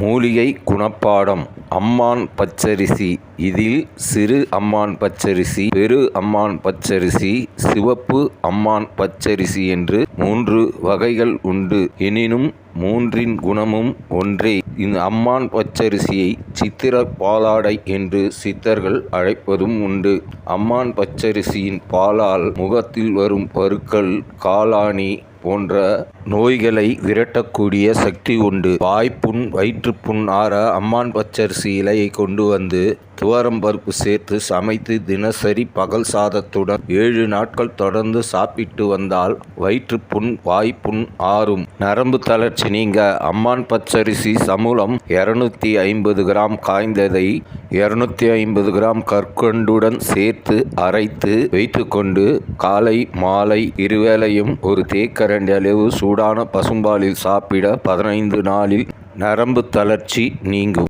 மூலிகை குணப்பாடம். அம்மான் பச்சரிசி. இதில் சிறு அம்மான் பச்சரிசி பெரு அம்மான் பச்சரிசி சிவப்பு அம்மான் பச்சரிசி என்று மூன்று வகைகள் உண்டு. எனினும் மூன்றின் குணமும் ஒன்றே. இந்த அம்மான் பச்சரிசியை சித்திர பாலாடை என்று சித்தர்கள் அழைப்பதும் உண்டு. அம்மான் பச்சரிசியின் பாலால் முகத்தில் வரும் பருக்கள் காலாணி போன்ற நோய்களை விரட்டக்கூடிய சக்தி உண்டு. வாய்ப்புண் வயிற்றுப்புண் ஆற அம்மான் பச்சரிசி இலையை கொண்டு வந்து துவரம் பருப்பு சேர்த்து சமைத்து தினசரி பகல் சாதத்துடன் ஏழு நாட்கள் தொடர்ந்து சாப்பிட்டு வந்தால் வயிற்றுப்புண் வாய்ப்புண் ஆறும். நரம்பு தளர்ச்சி நீங்க. அம்மான் பச்சரிசி சமூலம் இருநூத்தி ஐம்பது கிராம் காய்ந்ததை இருநூத்தி ஐம்பது கிராம் கற்கண்டுடன் சேர்த்து அரைத்து வைத்துக்கொண்டு காலை மாலை இருவேளையும் ஒரு தேக்கரண்டி அளவு சூடான பசும்பாலில் சாப்பிட பதினைந்து நாளில் நரம்பு தளர்ச்சி நீங்கும்.